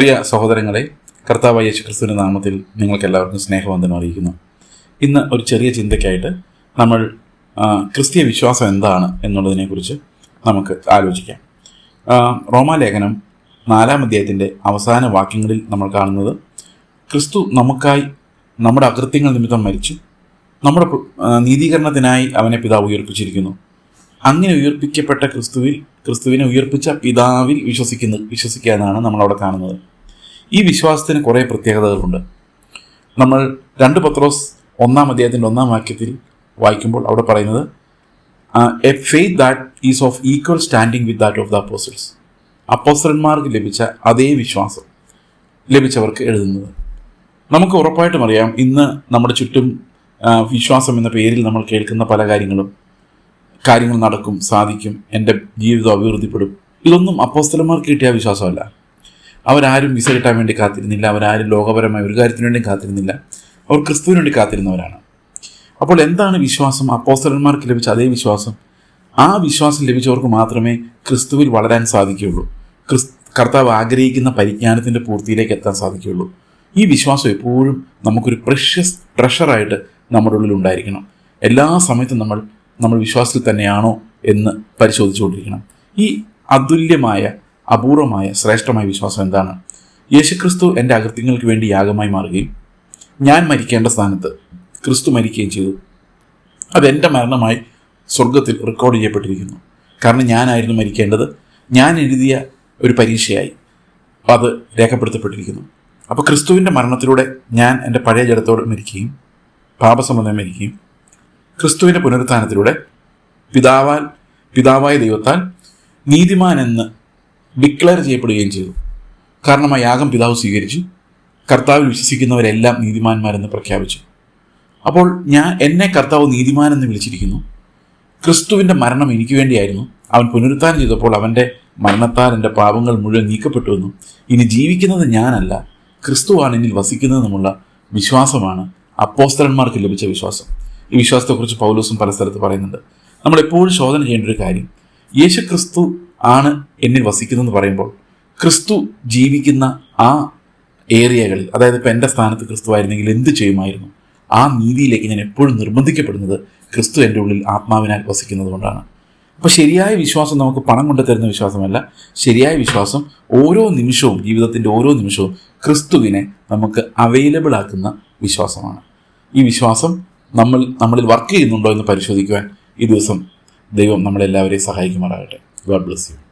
പ്രിയ സഹോദരങ്ങളെ കർത്താവ് യേശു ക്രിസ്തുവിന്റെ നാമത്തിൽ നിങ്ങൾക്ക് എല്ലാവർക്കും സ്നേഹവന്ദനം അറിയിക്കുന്നു. ഇന്ന് ഒരു ചെറിയ ചിന്തയ്ക്കായിട്ട് നമ്മൾ ക്രിസ്തീയ വിശ്വാസം എന്താണ് എന്നുള്ളതിനെക്കുറിച്ച് നമുക്ക് ആലോചിക്കാം. റോമാലേഖനം നാലാം അധ്യായത്തിന്റെ അവസാന വാക്യങ്ങളിൽ നമ്മൾ കാണുന്നത് ക്രിസ്തു നമുക്കായി നമ്മുടെ അകൃത്യങ്ങൾ നിമിത്തം മരിച്ചു. നമ്മുടെ നീതീകരണത്തിനായി അവനെ പിതാവ് ഉയർപ്പിച്ചിരിക്കുന്നു. അങ്ങനെ ഉയർപ്പിക്കപ്പെട്ട ക്രിസ്തുവിൽ ക്രിസ്തുവിനെ ഉയർപ്പിച്ച പിതാവിൽ വിശ്വസിക്കുന്നു വിശ്വസിക്കുക എന്നാണ് നമ്മളവിടെ കാണുന്നത്. ഈ വിശ്വാസത്തിന് കുറേ പ്രത്യേകതകളുണ്ട്. നമ്മൾ രണ്ട് പത്രോസ് ഒന്നാം അധ്യായത്തിന്റെ ഒന്നാം വാക്യത്തിൽ വായിക്കുമ്പോൾ അവിടെ പറയുന്നത് a faith that is of equal standing with that of the apostles അപ്പോസ്റ്റലന്മാർക്ക് ലഭിച്ച അതേ വിശ്വാസം ലഭിച്ചവർക്ക് എഴുതുന്നത്. നമുക്ക് ഉറപ്പായിട്ടും അറിയാം ഇന്ന് നമ്മുടെ ചുറ്റും വിശ്വാസം എന്ന പേരിൽ നമ്മൾ കേൾക്കുന്ന പല കാര്യങ്ങളും കാര്യങ്ങൾ നടക്കും സാധിക്കും എന്റെ ജീവിതം അഭിവൃദ്ധിപ്പെടും. ഇതൊന്നും അപ്പോസ്തലന്മാർക്ക് കിട്ടിയ വിശ്വാസമല്ല. അവരാരും വിസ കിട്ടാൻ വേണ്ടി കാത്തിരുന്നില്ല അവരാരും ലോകപരമായ ഒരു കാര്യത്തിന് വേണ്ടി കാത്തിരുന്നില്ല. അവർ ക്രിസ്തുവിന് വേണ്ടി കാത്തിരുന്നവരാണ്. അപ്പോൾ എന്താണ് വിശ്വാസം? അപ്പോസ്റ്റലന്മാർക്ക് ലഭിച്ച അതേ വിശ്വാസം? ആ വിശ്വാസം ലഭിച്ചവർക്ക് മാത്രമേ ക്രിസ്തുവിൽ വളരാൻ സാധിക്കുകയുള്ളൂ. ക്രിസ് കർത്താവ് ആഗ്രഹിക്കുന്ന പരിജ്ഞാനത്തിന്റെ പൂർത്തിയിലേക്ക് എത്താൻ സാധിക്കുകയുള്ളൂ. ഈ വിശ്വാസം എപ്പോഴും നമുക്കൊരു പ്രഷ്യസ് ട്രഷറായിട്ട് നമ്മുടെ ഉള്ളിൽ ഉണ്ടായിരിക്കണം. എല്ലാ സമയത്തും നമ്മൾ നമ്മൾ വിശ്വാസത്തിൽ തന്നെയാണോ എന്ന് പരിശോധിച്ചുകൊണ്ടിരിക്കണം. ഈ അതുല്യമായ അപൂർവമായ ശ്രേഷ്ഠമായ വിശ്വാസം എന്താണ്? യേശുക്രിസ്തു എന്റെ അകൃത്യങ്ങൾക്ക് വേണ്ടി യാഗമായി മാറുകയും ഞാൻ മരിക്കേണ്ട സ്ഥാനത്ത് ക്രിസ്തു മരിക്കുകയും ചെയ്തു. അതെന്റെ മരണമായി സ്വർഗത്തിൽ റെക്കോർഡ് ചെയ്യപ്പെട്ടിരിക്കുന്നു. കാരണം ഞാനായിരുന്നു മരിക്കേണ്ടത്. ഞാൻ എഴുതിയ ഒരു പരീക്ഷയായി അത് രേഖപ്പെടുത്തപ്പെട്ടിരിക്കുന്നു. അപ്പോൾ ക്രിസ്തുവിന്റെ മരണത്തിലൂടെ ഞാൻ എന്റെ പഴയ ജഡത്തോട് മരിക്കുകയും പാപസംബന്ധം മരിക്കുകയും ക്രിസ്തുവിന്റെ പുനരുത്ഥാനത്തിലൂടെ പിതാവാൽ പിതാവായ ദൈവത്താൽ നീതിമാൻ എന്ന് ഡിക്ലെയർ ചെയ്യപ്പെടുകയും ചെയ്തു. കാരണം ആ യാഗം പിതാവ് സ്വീകരിച്ചു. കർത്താവിൽ വിശ്വസിക്കുന്നവരെല്ലാം നീതിമാന്മാരെന്ന് പ്രഖ്യാപിച്ചു. അപ്പോൾ ഞാൻ എന്നെ കർത്താവ് നീതിമാനെന്ന് വിളിച്ചിരിക്കുന്നു. ക്രിസ്തുവിന്റെ മരണം എനിക്ക് വേണ്ടിയായിരുന്നു. അവൻ പുനരുത്ഥാനം ചെയ്തപ്പോൾ അവന്റെ മരണത്താൽ എന്റെ പാപങ്ങൾ മുഴുവൻ നീക്കപ്പെട്ടുവെന്നും ഇനി ജീവിക്കുന്നത് ഞാനല്ല ക്രിസ്തുവാണ് എന്നിൽ വസിക്കുന്നതെന്നുമുള്ള വിശ്വാസമാണ് അപ്പോസ്തലന്മാർക്ക് ലഭിച്ച വിശ്വാസം. ഈ വിശ്വാസത്തെക്കുറിച്ച് പൗലോസും പല സ്ഥലത്ത് പറയുന്നുണ്ട്. നമ്മൾ എപ്പോഴും ശോധന ചെയ്യേണ്ട ഒരു കാര്യം യേശു ക്രിസ്തു ആണ് എന്നിൽ വസിക്കുന്നതെന്ന് പറയുമ്പോൾ ക്രിസ്തു ജീവിക്കുന്ന ആ ഏരിയകളിൽ അതായത് ഇപ്പം എന്റെ സ്ഥാനത്ത് ക്രിസ്തു ആയിരുന്നെങ്കിൽ എന്ത് ചെയ്യുമായിരുന്നു? ആ നീതിയിലേക്ക് ഞാൻ എപ്പോഴും നിർബന്ധിക്കപ്പെടുന്നത് ക്രിസ്തു എന്റെ ഉള്ളിൽ ആത്മാവിനാൽ വസിക്കുന്നത് കൊണ്ടാണ്. അപ്പോൾ ശരിയായ വിശ്വാസം നമുക്ക് പണം കൊണ്ട് തരുന്ന വിശ്വാസമല്ല. ശരിയായ വിശ്വാസം ഓരോ നിമിഷവും ജീവിതത്തിന്റെ ഓരോ നിമിഷവും ക്രിസ്തുവിനെ നമുക്ക് അവൈലബിൾ ആക്കുന്ന വിശ്വാസമാണ്. ഈ വിശ്വാസം നമ്മൾ നമ്മളിൽ വർക്ക് ചെയ്യുന്നുണ്ടോ എന്ന് പരിശോധിക്കുവാൻ ഈ ദിവസം ദൈവം നമ്മളെല്ലാവരെയും സഹായിക്കുമാറാകട്ടെ. God bless you.